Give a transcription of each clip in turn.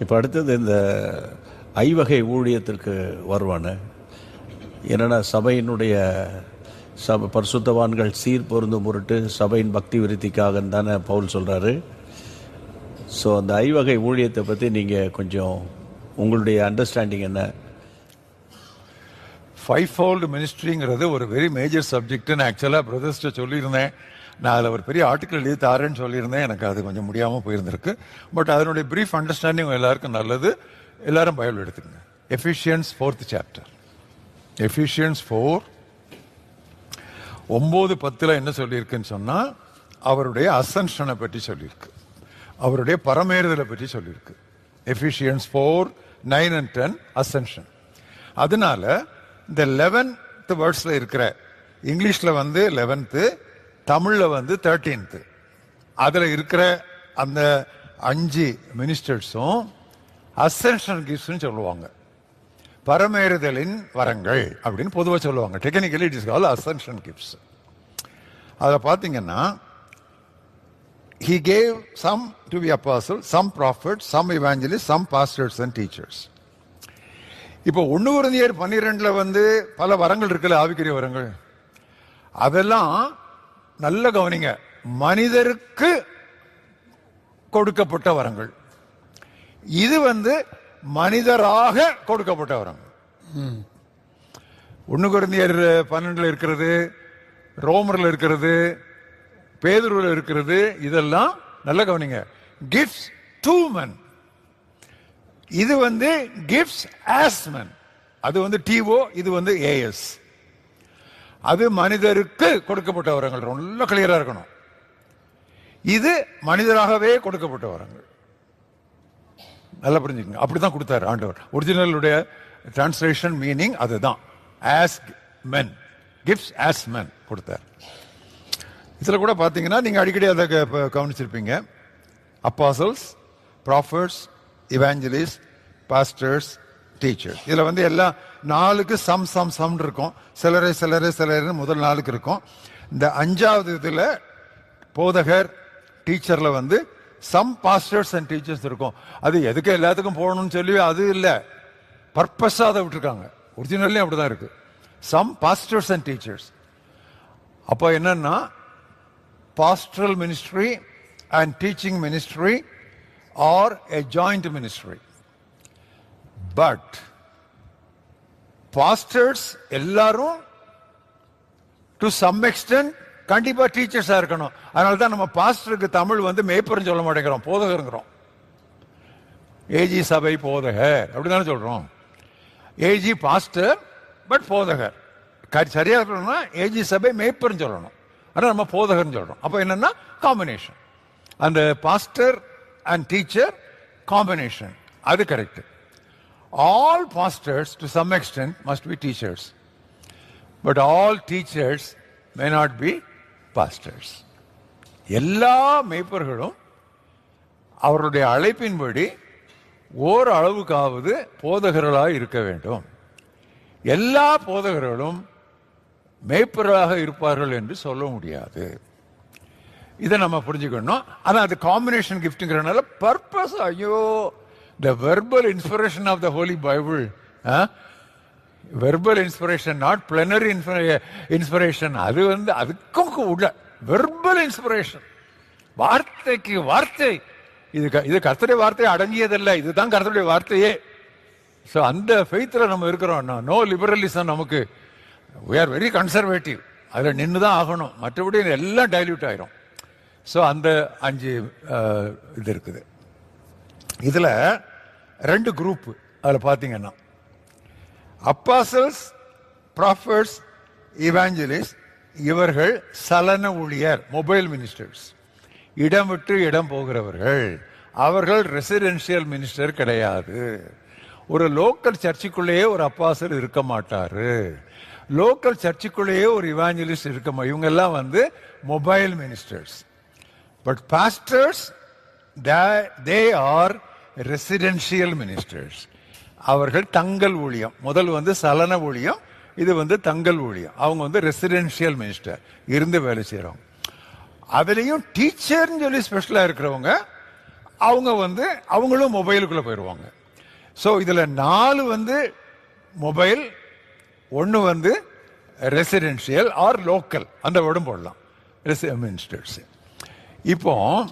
இப்போ அடுத்தது இந்த ஐவகை ஊழியத்திற்கு வருவானு என்னென்னா சபையினுடைய சப பரிசுத்தவான்கள் சீர் பொருந்தும் பொருட்டு சபையின் பக்தி விருத்திக்காக தானே பவுல் சொல்கிறாரு ஸோ அந்த ஐவகை ஊழியத்தை பற்றி நீங்கள் கொஞ்சம் உங்களுடைய அண்டர்ஸ்டாண்டிங் என்ன? ஃபைவ் ஃபோல்டு மினிஸ்ட்ரிங்கிறது ஒரு வெரி மேஜர் சப்ஜெக்ட்னு ஆக்சுவலாக பிரதர்ஸ்ட்டை சொல்லியிருந்தேன். நான் அதில் ஒரு பெரிய ஆர்டிக்கல் எழுதி தாரேன்னு சொல்லியிருந்தேன். எனக்கு அது கொஞ்சம் முடியாமல் போயிருந்திருக்கு. பட் அதனுடைய ப்ரீஃப் அண்டர்ஸ்டாண்டிங் எல்லாருக்கும் நல்லது. எல்லாரும் பயோல் எடுத்துக்கங்க. Ephesians fourth chapter Ephesians four ஒம்பது பத்தில் என்ன சொல்லியிருக்குன்னு சொன்னால் அவருடைய அசன்ஷனை பற்றி சொல்லியிருக்கு. அவருடைய பரமேறுதலை பற்றி சொல்லியிருக்கு. Ephesians four nine and ten ascension அதனால இந்த லெவன்த் வேர்ட்ஸில் இருக்கிற இங்கிலீஷில் வந்து லெவன்த்து தமிழில் வந்து தேர்ட்டீன்த்து அதில் இருக்கிற அந்த அஞ்சு மினிஸ்டர்ஸும் அசென்ஷன் கிஃப்ட்ஸ்னு சொல்லுவாங்க. பரமேறுதலின் வரங்கள் அப்படின்னு பொதுவாக சொல்லுவாங்க. Technically it is call ascension gifts அதில் பார்த்தீங்கன்னா he gave some to be apostle some prophet some evangelists, some pastors and teachers இப்போ ஒன்று குருந்தியர் பன்னிரெண்டில் வந்து பல வரங்கள் இருக்குல்ல ஆவிக்குரிய வரங்கள். அதெல்லாம் நல்ல கவனிங்க. மனிதருக்கு கொடுக்கப்பட்ட வரங்கள். இது வந்து மனிதராக கொடுக்கப்பட்ட வரங்கள். ஒன்று குருந்தியர் பன்னெண்டில் இருக்கிறது ரோமரில் இருக்கிறது பேதுருவில் இருக்கிறது இதெல்லாம் நல்ல கவனிங்க. கிஃப்ட்ஸ் டூ மென் இது வந்து கிஃப்ட்ஸ் ஆஸ்மன் அது வந்து டிஓ இது வந்து ஏஎஸ் அது மனிதருக்கு கொடுக்கப்பட்ட வரங்கள். ரொம்ப கிளியராக இருக்கணும். இது மனிதராகவே கொடுக்கப்பட்ட வரங்கள். நல்லா புரிஞ்சுக்கங்க. அப்படிதான் கொடுத்தாரு ஆண்டவர். ஒரிஜினலுடைய டிரான்ஸ்லேஷன் மீனிங் அதுதான். As men gifts as men கொடுத்தார். இதில் கூட பார்த்தீங்கன்னா நீங்கள் அடிக்கடி அதை க- கவனிச்சிருப்பீங்க. Apostles prophets evangelist pastors teachers இதில் வந்து எல்லாம் நாளுக்கு சம் சம் சம் இருக்கும். சிலரை சிலரை சிலரை முதல் நாளுக்கு இருக்கும். இந்த அஞ்சாவது இதில் போதகர் டீச்சரில் வந்து சம் பாஸ்டர்ஸ் அண்ட் டீச்சர்ஸ் இருக்கும். அது எதுக்கு எல்லாத்துக்கும் போகணும்னு சொல்லி அது இல்லை. பர்பஸாக அதை விட்டுருக்காங்க. ஒரிஜினல்லையும் அப்படி தான் இருக்குது சம் பாஸ்டர்ஸ் அண்ட் டீச்சர்ஸ் அப்போ என்னன்னா pastoral ministry and teaching ministry or a joint ministry. But pastors எல்லாரும் டு சம் எக்ஸ்டென்ட் கண்டிப்பா டீச்சர்ஸா இருக்கணும். அதனால தான் நம்ம பாஸ்டருக்கு தமிழ் வந்து மேய்ப்பரும் சொல்ல மாட்டேங்கிறோம் போதகருங்கிறோம். ஏஜி சபை போதகர் அப்படிதானே சொல்றோம். ஏஜி பாஸ்டர் பட் போதகர். க- சரியா சொல்லணும்னா ஏஜி சபை மேய்ப்பரும் சொல்லணும். ஆனால் நம்ம போதகர்னு சொல்றோம். அப்போ என்னன்னா காம்பினேஷன் அந்த பாஸ்டர் அண்ட் டீச்சர் காம்பினேஷன் அது correct all pastors to some extent must be teachers but all teachers may not be pastors எல்லா மெய்ப்பர்களும் அவருடைய அழைப்பின்படி ஓர் அளவுக்காவது போதகர்களாக இருக்க வேண்டும் எல்லா போதகர்களும் மேய்ப்பர்களாக இருப்பார்கள் என்று சொல்ல முடியாது இதை நம்ம புரிஞ்சுக்கணும். ஆனால் அது காம்பினேஷன் கிஃப்ட்ங்கிறனால பர்பஸ் ஐயோ the verbal inspiration of the Holy Bible verbal inspiration not plenary inspiration அது வந்து அதுக்கும் உள்ள வெர்பல் இன்ஸ்பிரேஷன் வார்த்தைக்கு வார்த்தை. இது க- இது கர்த்தருடைய வார்த்தை அடங்கியதல்ல. இதுதான் கர்த்தருடைய வார்த்தையே. ஸோ அந்த ஃபெய்த்தில் நம்ம இருக்கிறோம். நோ லிபரலிசம் நமக்கு. வி ஆர் வெரி கன்சர்வேட்டிவ் அதில் நின்று தான் ஆகணும். மற்றபடி எல்லாம் டைல்யூட் ஆயிரும். ஸோ அந்த அஞ்சு இது இருக்குது. இதில் ரெண்டு குரூப் அதில் பார்த்தீங்கன்னா அப்பாசல்ஸ் ப்ராஃபர்ஸ் இவாஞ்சலிஸ்ட் இவர்கள் சலன ஊழியர் மொபைல் மினிஸ்டர்ஸ் இடம் விட்டு இடம் போகிறவர்கள். அவர்கள் ரெசிடென்ஷியல் மினிஸ்டர் கிடையாது. ஒரு லோக்கல் சர்ச்சுக்குள்ளேயே ஒரு அப்பாசல் இருக்க மாட்டார். லோக்கல் சர்ச்சுக்குள்ளேயே ஒரு இவாஞ்சலிஸ்ட் இருக்க இவங்கெல்லாம் வந்து mobile ministers but pastors they are residential ministers அவர்கள் தங்கள் ஊழியம். முதல் வந்து சலன ஊழியம் இது வந்து தங்கள் ஊழியம். அவங்க வந்து ரெசிடென்ஷியல் மினிஸ்டர் இருந்து வேலை செய்கிறவங்க அதுலேயும் டீச்சர்னு சொல்லி ஸ்பெஷலாக இருக்கிறவங்க அவங்க வந்து அவங்களும் மொபைலுக்குள்ளே போயிடுவாங்க ஸோ இதில் நாலு வந்து மொபைல் ஒன்று வந்து ரெசிடென்ஷியல் ஆர் லோக்கல் அந்த வேர்டும் போடலாம். ரெசிடென்ஷியல்ஸ் இப்போ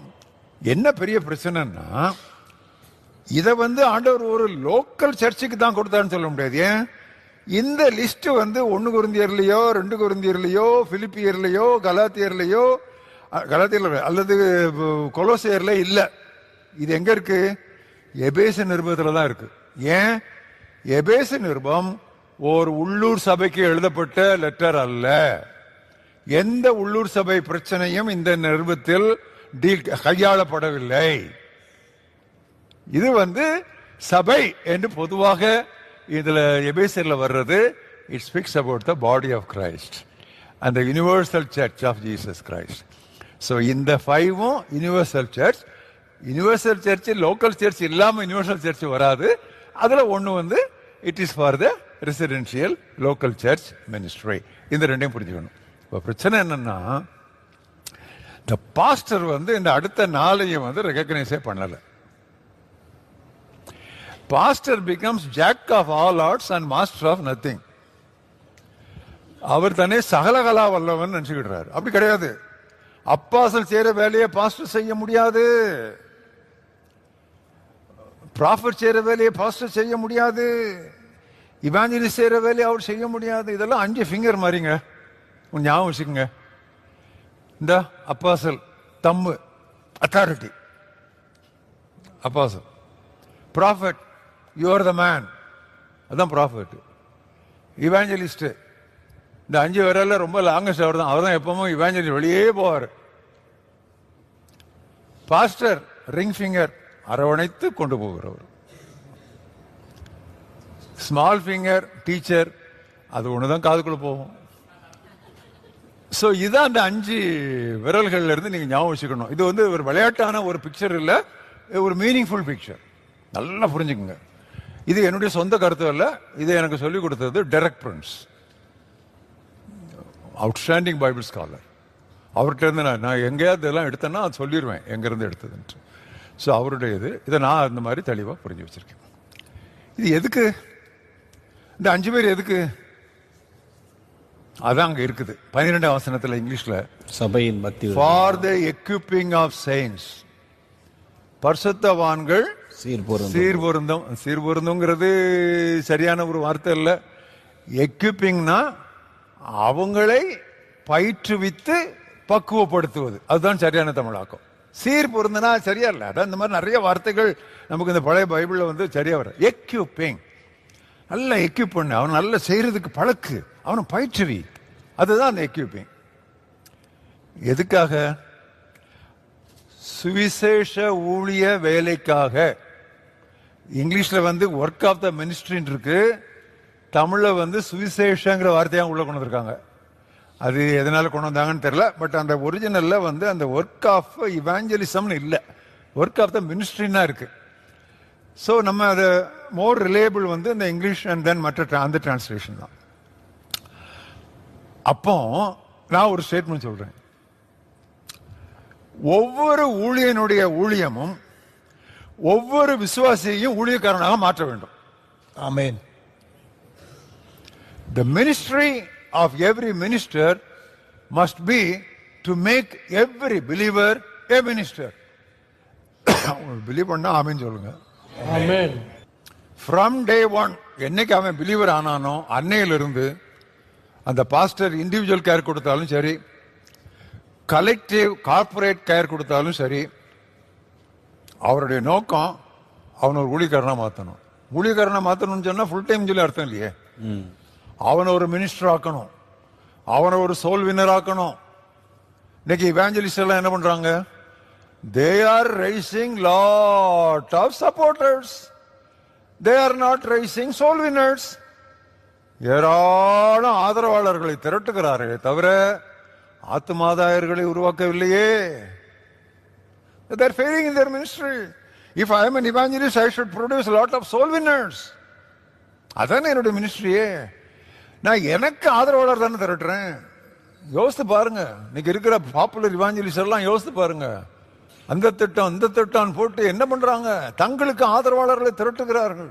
என்ன பெரிய பிரச்சனைன்னா இதை வந்து ஆண்டவர் ஒரு லோக்கல் சர்ச்சுக்கு தான் கொடுத்தாருன்னு சொல்ல முடியாது. ஏன்? இந்த லிஸ்ட் வந்து ஒன்று குருந்தியர்லையோ ரெண்டு குருந்தியர்லையோ பிலிப்பியர்லையோ கலாத்தியர்லையோ கலாத்தியர்ல அல்லது கொலோசியர்ல இல்லை. இது எங்க இருக்கு? எபேச நிருபத்தில் தான் இருக்கு. ஏன்? எபேச நிருபம் ஒரு உள்ளூர் சபைக்கு எழுதப்பட்ட லெட்டர் அல்ல. எந்த உள்ளூர் சபை பிரச்சனையும் இந்த நிறுவத்தில் கையாளப்படவில்லை. இது வந்து சபை என்று பொதுவாக இதுல எபேசியர்ல வர்றது it speaks about the body of Christ அந்த universal church of Jesus Christ so இந்த ஃபைவும் universal church universal church local church இல்லாமல் யூனிவர்சல் சர்ச் வராது. அதில் ஒன்று வந்து it is for the residential local church ministry இந்த ரெண்டையும் புரிஞ்சுக்கணும். இப்போ பிரச்சனை என்னன்னா இந்த பாஸ்டர் வந்து இந்த அடுத்த நாளையும் வந்து ரெகக்னைஸே பண்ணலை. Pastor becomes jack of all arts and master of nothing அவர் தானே சகலகலா வல்லவன் நினச்சிக்கிடுறாரு. அப்படி கிடையாது. அப்பாசல் செய்கிற வேலையை பாஸ்டர் செய்ய முடியாது. ப்ராஃபிட் செய்கிற வேலையை பாஸ்டர் செய்ய முடியாது. இவாஞ்சலி செய்கிற வேலையை அவர் செய்ய முடியாது. இதெல்லாம் அஞ்சு ஃபிங்கர் மாதிரிங்க ஞாபகம் வச்சுக்கோங்க. இந்த apostle Jammu authority apostle. Prophet you are the man அதான் ப்ராஃபட் இவாஞ்சலிஸ்ட்டு இந்த அஞ்சு விரல்ல ரொம்ப லாங்கஸ்ட் அவர் தான் அவர் தான் எப்பவும் இவாஞ்சலி வெளியே போவார். பாஸ்டர் ரிங் ஃபிங்கர் அரவணைத்து கொண்டு போகிறவர். ஸ்மால் ஃபிங்கர் டீச்சர் அது ஒன்று தான் காதுக்குள்ளே போகும். ஸோ இதான் அந்த அஞ்சு விரல்கள்ல இருந்து நீங்க ஞாபகம் வச்சுக்கணும். இது வந்து ஒரு விளையாட்டான ஒரு பிக்சர் இல்ல ஒரு மீனிங்ஃபுல் பிக்சர் நல்லா புரிஞ்சுக்குங்க. இது என்னுடைய சொந்த கருத்து அல்ல இது எனக்கு சொல்லிக் கொடுத்தது Derek Prince outstanding Bible scholar அவர்கிட்ட இருந்து நான் நான் எங்கேயாவது இதெல்லாம் எடுத்தேன்னா அது சொல்லிடுவேன் எங்கேருந்து எடுத்ததுன்ட்டு. ஸோ அவருடைய இது இதை நான் அந்த மாதிரி தெளிவாக புரிஞ்சு வச்சுருக்கேன். இது எதுக்கு? இந்த அஞ்சு பேர் எதுக்கு? அதான் அங்க இருக்குது. பன்னிரெண்டாம் வசனத்துல இங்கிலீஷ்ல சபையின் விருத்தி. For the equipping of saints பரிசுத்தவான்கள் சீர்பொருந்தும். சீர்பொருந்தம். சீர்பொருந்தங்கிறது சரியான ஒரு வார்த்தை இல்ல எக்யூப்பிங்னா அவங்களை பயிற்றுவித்து பக்குவப்படுத்துவது. அதுதான் சரியான தமிழாக்கம். சீர் பொருந்தனா சரியா இல்ல. அதான் இந்த மாதிரி நிறைய வார்த்தைகள் நமக்கு இந்த பழைய பைபிள்ல வந்து சரியா வரும். எக்யூப்பிங் நல்ல எக்யூப் பண்ணு. அவன் நல்ல செய்கிறதுக்கு பழக்கு. அவனை பயிற்றுவி. அதுதான் அந்த எக்யூப்பிங் எதுக்காக? சுவிசேஷ ஊழிய வேலைக்காக. இங்கிலீஷில் வந்து ஒர்க் ஆஃப் த மினிஸ்ட்ரின்னு இருக்கு. தமிழில் வந்து சுவிசேஷங்கிற வார்த்தையாக உள்ளே கொண்டு வந்திருக்காங்க. அது எதனால் கொண்டு வந்தாங்கன்னு தெரில பட் அந்த ஒரிஜினலில் வந்து அந்த ஒர்க் ஆஃப் இவாஞ்சலிசம்னு இல்லை. ஒர்க் ஆஃப் த மினிஸ்ட்ரின்னா இருக்குது ஸோ நம்ம அதை மோர் ரிலேபிள் வந்து இந்த இங்கிலீஷ் அண்ட் தென் மற்ற அந்த டிரான்ஸ்லேஷன் தான் அப்போ நான் ஒரு ஸ்டேட்மெண்ட் சொல்றேன் ஒவ்வொரு ஊழியனுடைய ஊழியமும் ஒவ்வொரு விசுவாசியையும் ஊழியக்காரனாக மாற்ற வேண்டும் Amen. The ministry of every minister must be to make every believer a minister. Believe பண்ணா ஆமென் சொல்லுங்க Amen. ஃப்ரம் டே ஒன் என்னைக்கு அவன் பிலீவர் ஆனானோ அன்னையிலிருந்து அந்த பாஸ்டர் இண்டிவிஜுவல் கேர் கொடுத்தாலும் சரி கலெக்டிவ் கார்ப்பரேட் கேர் கொடுத்தாலும் சரி அவருடைய நோக்கம் அவனை ஒரு ஊழியக்காரனா மாத்தணும். ஊழியக்காரனா மாத்தணும்னு சொன்னா ஃபுல் டைம் சொல்லி அர்த்தம் இல்லையே. அவனை ஒரு மினிஸ்டர் ஆக்கணும். அவனை ஒரு சோல் வின்னர் ஆக்கணும். இன்னைக்கு இவாஞ்சலிஸ்ட் எல்லாம் என்ன பண்றாங்க? They are raising lot of supporters they are not raising soul winners ஏராளம் ஆதரவாளர்களை திரட்டுகிறார்களே தவிர ஆத்துமாதாயர்களை உருவாக்கவில்லையே. They're failing in their ministry if I am an evangelist, I should produce a lot of soul அதானே என்னுடைய மினிஸ்ட்ரியே நான் எனக்கு ஆதரவாளர் தானே திரட்டுறேன். யோசித்து பாருங்க. இன்னைக்கு இருக்கிற பாப்புலர் இவாஞ்சலிஸ்ட் எல்லாம் யோசித்து பாருங்க. அந்த திட்டம் இந்த திட்டம் போட்டு என்ன பண்றாங்க? தங்களுக்கு ஆதரவாளர்களை திரட்டுகிறார்கள்.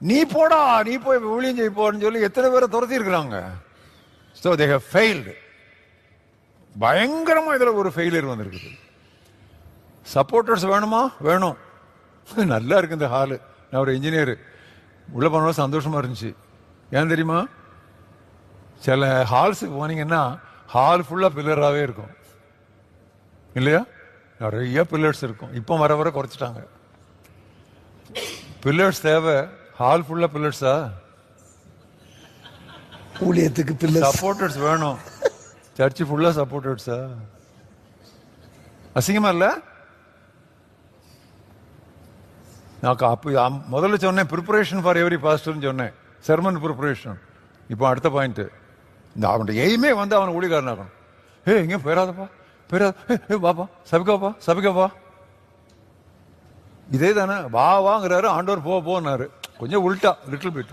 நீ போடா நீ போய் ஊழியம் செய்ய போன்னு சொல்லி எத்தனை பேரை துரத்தி இருக்கிறாங்க ஸோ தே ஹவ் ஃபெயில்டு பயங்கரமாக இதில் ஒரு ஃபெயிலியர் வந்திருக்குது. சப்போர்ட்டர்ஸ் வேணுமா? வேணும். நல்லா இருக்கு இந்த ஹாலு நான் ஒரு இன்ஜினியர் உள்ள போனோம் சந்தோஷமா இருந்துச்சு. ஏன் தெரியுமா? சில ஹால்ஸுக்கு போனீங்கன்னா ஹால் ஃபுல்லாக பில்லராகவே இருக்கும். இல்லையா? நிறைய பில்லர்ஸ் இருக்கும். இப்போ வர வர குறைச்சிட்டாங்க. பில்லர்ஸ் தேவை. ஹால் ஃபுல்லா பில்லர்ஸா ஊழியத்துக்கு பிள்ளை சப்போர்ட்டர்ஸ் வேணும். சர்ச் ஃபுல்லா சப்போர்ட்டர்ஸா அசிங்கமா இல்ல? நான் அப்ப முதல்ல சொன்னேன் ப்ரிப்பரேஷன் ஃபார் எவ்ரி பாஸ்டர்னு சொன்னேன். செர்மன் ப்ரிப்பரேஷன் இப்போ அடுத்த பாயிண்ட் இந்த அவனுடைய எய்மே வந்து அவனை ஊழிகாரனாகணும் ஏ எங்க போயிடாதப்பா. போயிடாத ஏ, ஏ வாப்பா சபிக்காப்பா சபிக்காப்பா இதே தானே வா வாங்குறாரு ஆண்டவர் போ போனாரு. கொஞ்சம் உல்ட்டா லிட்டில் பிட்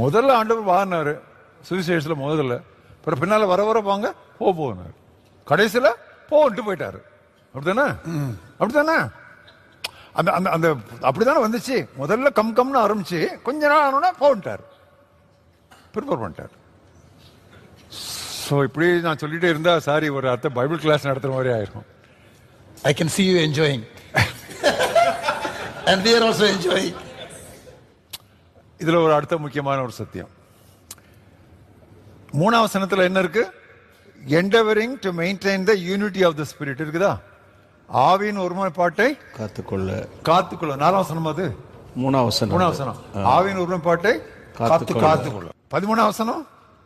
முதல்ல ஆண்டவர் வாங்கினாரு சுவிசேஷத்தில் முதல்ல. அப்புறம் பின்னால் வர வர வாங்க போ போனார். கடைசியில் போன்ட்டு போயிட்டாரு. அப்படித்தானே? அப்படித்தானே? அந்த அந்த அந்த அப்படித்தானே வந்துச்சு. முதல்ல கம் கம்னு ஆரம்பிச்சு கொஞ்ச நாள் ஆனோன்னா போன்ட்டார். ப்ரிப்பேர் பண்ணிட்டார். ஸோ இப்படி நான் சொல்லிட்டே இருந்தா சாரி ஒரு அர்த்த பைபிள் கிளாஸ் நடத்துற மாதிரி ஆயிருக்கும். Can see you enjoying. and we are also enjoying. இதுல ஒரு அடுத்த முக்கியமான ஒரு சத்தியம். மூணாவது வசனத்துல என்ன இருக்கு? Endeavouring to maintain the unity of the spirit இருக்குதா? ஆவியின் ஒருமைப்பாட்டை காத்துக்கொள்ள. காத்துக்கொள்ள. நாலாம் வசனம் அது? மூணாம் வசனம். மூணாம் வசனம். ஆவியின் ஒருமைப்பாட்டை காத்துக்கொள்ள. காத்துக்கொள்ள பதிமூணாம் வசனம்?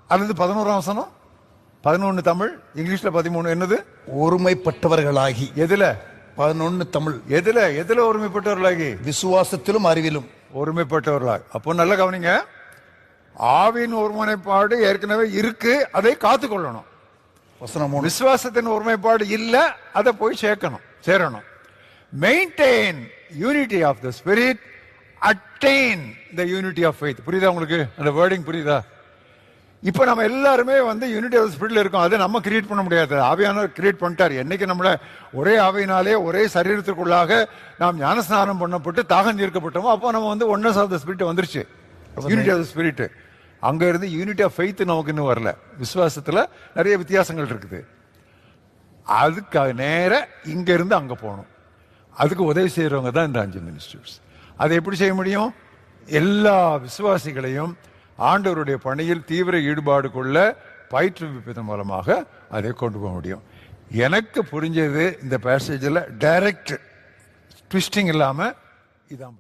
அல்லது பதினோராம் வசனம்? பதினொன்னு தமிழ் இங்கிலீஷ்ல பதிமூணு என்னது? ஒருமைப்பட்டவர்களாகி. எதுல? பதினொன்னு தமிழ். எதுல? எதுல ஒருமைப்பட்டவர்களாகி? விசுவாசத்திலும் அறிவிலும். ஒருமைப்பட்டவர்களாக. அப்போ நல்ல கவனிங்க. ஆவின் ஒருமுனைப்பாடு ஏற்கனவே இருக்கு அதை காத்துக்கொள்ளணும். விசுவாசத்தின் ஒருமைப்பாடு இல்ல அதை போய் சேர்க்கணும் சேரணும். Maintain unity of the spirit attain the unity of faith புரியுதா உங்களுக்கு? அந்த வேர்டிங் புரியுதா? இப்போ நம்ம எல்லாருமே வந்து யூனிட்டி ஆஃப் ஸ்பிரிட்ல இருக்கோம். அதை நம்ம கிரியேட் பண்ண முடியாது. ஆவியானவர் கிரியேட் பண்ணிட்டார். என்னைக்கு நம்மள ஒரே ஆவியினாலே ஒரே சரீரத்திற்குள்ளாக நாம் ஞானஸ்நானம் பண்ணப்பட்டு தாகம் தீர்க்கப்பட்டோமோ அப்போ நம்ம வந்து ஒன்னஸ் ஆஃப் த ஸ்பிரிட் வந்துருச்சு. யூனிட்டி ஆஃப் த ஸ்பிரிட் அங்க இருந்து யூனிட்டி ஆஃப் ஃபெய்த் நமக்கு இன்னும் வரல. விசுவாசத்துல நிறைய வித்தியாசங்கள் இருக்குது. அதுக்காக நேர இங்க இருந்து அங்க போகணும். அதுக்கு உதவி செய்யறவங்க தான் இந்த அஞ்சு மினிஸ்டர்ஸ் அதை எப்படி செய்ய முடியும்? எல்லா விசுவாசிகளையும் ஆண்டவருடைய பணியில் தீவிர ஈடுபாடு கொள்ள பயிற்றுவிப்பதன் மூலமாக அதை கொண்டு போக முடியும். எனக்கு புரிஞ்சது இந்த பேசேஜில் டைரக்ட் ட்விஸ்டிங் இல்லாமல் இதான்